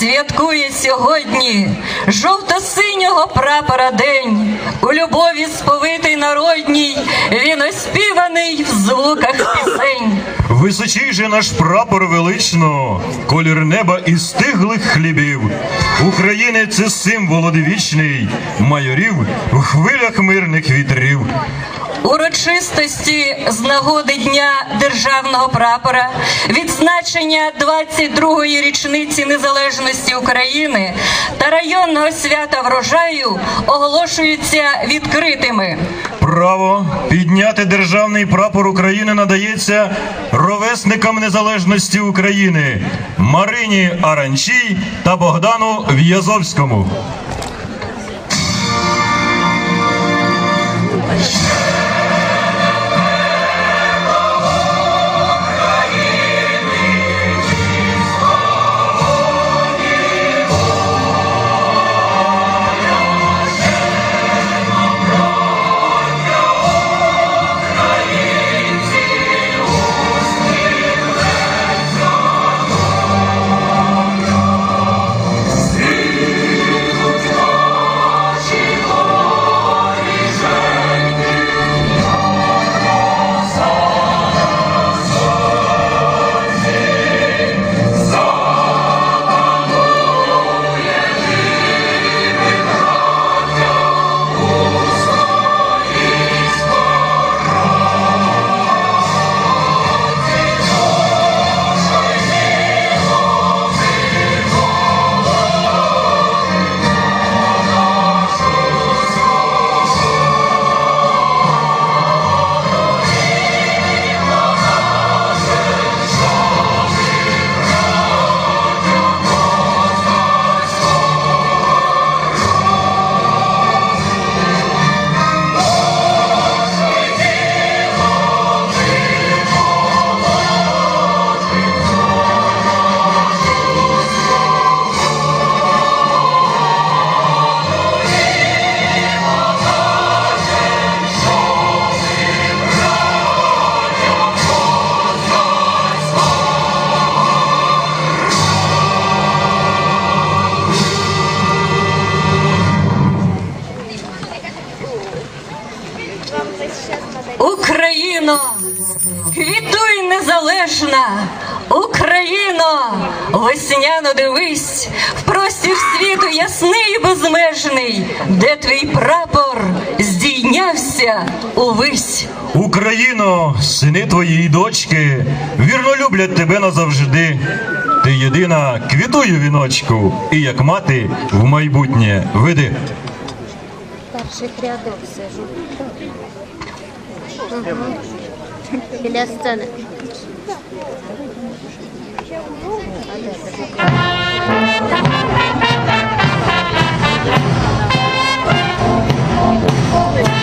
святкує сьогодні жовто-синього прапора день. У любові сповитий народній, він оспіваний в звуках пісень. Височий же наш прапор велично, колір неба і стиглих хлібів. України це символ одвічний, майорів в хвилях мирних вітрів. Урочистості з нагоди Дня державного прапора, відзначення 22-ї річниці незалежності України та районного свята врожаю оголошуються відкритими. Право підняти державний прапор України надається ровесникам незалежності України Марині Аранчій та Богдану В'язовському. Незалежна, Україно, весняно дивись, в простір світу ясний і безмежний, де твій прапор здійнявся увись. Україно, сини твої дочки, вірно люблять тебе назавжди. Ти єдина квітує віночку, і як мати в майбутнє веди. перших рядок сижу. Угу. Біля сцени. Oh,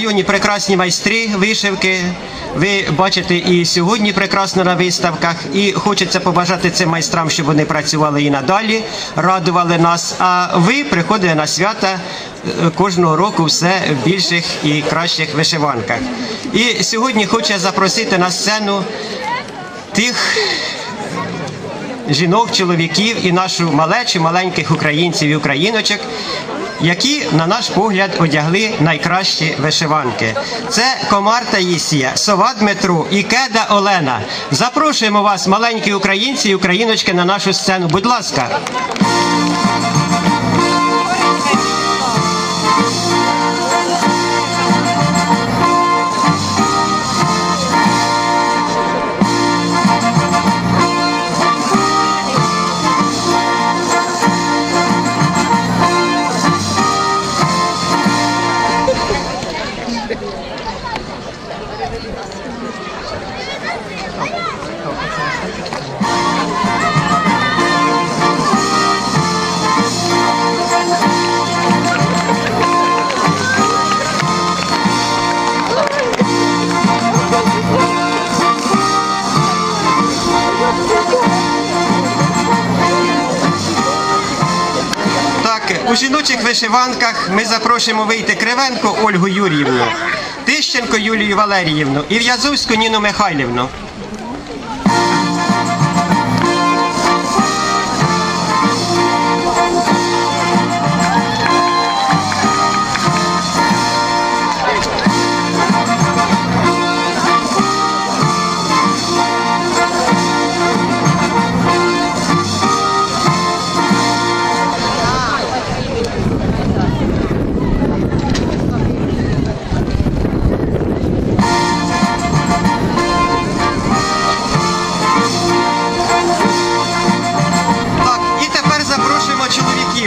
районі прекрасні майстри вишивки. Ви бачите і сьогодні прекрасно на виставках. І хочеться побажати цим майстрам, щоб вони працювали і надалі, радували нас. А ви приходите на свята е, кожного року все в більших і кращих вишиванках. І сьогодні хочу запросити на сцену тих жінок, чоловіків і нашу малечу, маленьких українців і україночок, які, на наш погляд, одягли найкращі вишиванки. Це Комар Таїсія, Сова Дмитру і Кеда Олена. Запрошуємо вас, маленькі українці і україночки, на нашу сцену. Будь ласка. У жіночих вишиванках ми запрошуємо вийти Кривенко Ольгу Юріївну, Тищенко Юлію Валеріївну і В'язовську Ніну Михайлівну.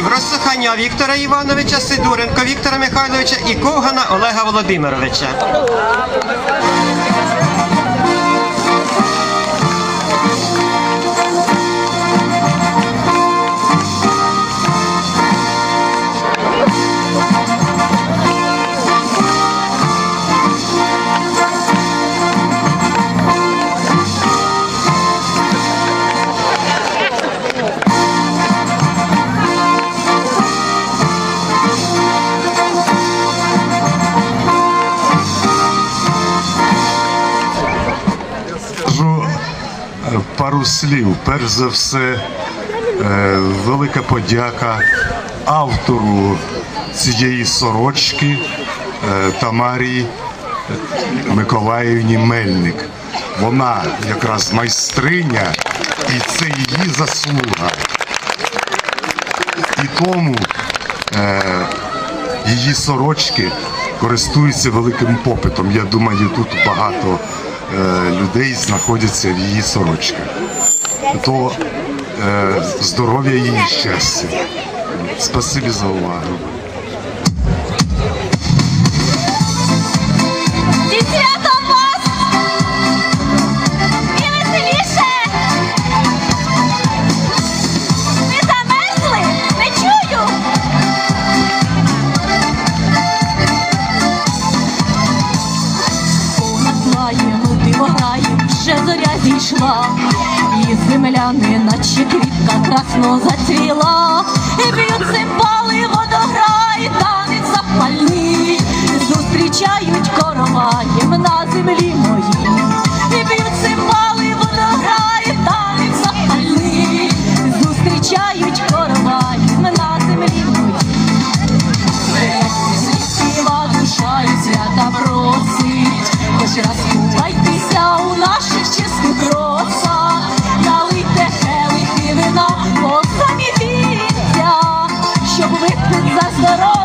Розсоханя Віктора Івановича, Сидоренко Віктора Михайловича і Ковгана Олега Володимировича. Пару слів. Перш за все, е, велика подяка автору цієї сорочки е, Тамарі Миколаївні Мельник. Вона якраз майстриня, і це її заслуга. І тому е, її сорочки користуються великим попитом. Я думаю, тут багато людей знаходяться в її сорочках. То е, здоров'я її щастя. Спасибі за увагу. 魔法 Zazdorowia!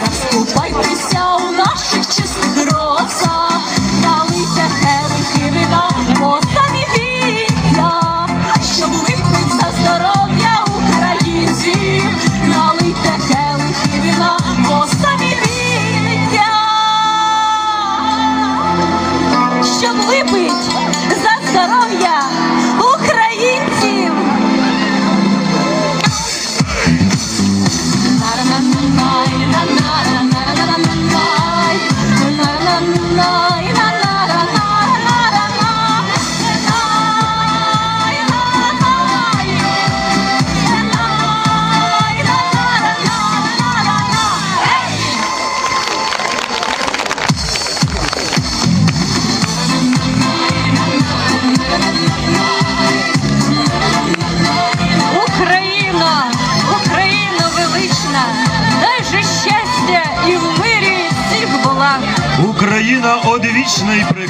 Просить, хоч раз купайтеся у наших чистих росах, налийте келихи вина, по самі віття, щоб випить за здоров'я українців, налийте келихи вина, по самі віття, щоб випить за здоров'я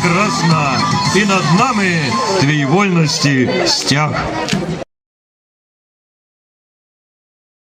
прекрасна, і над нами твій вольності стяг.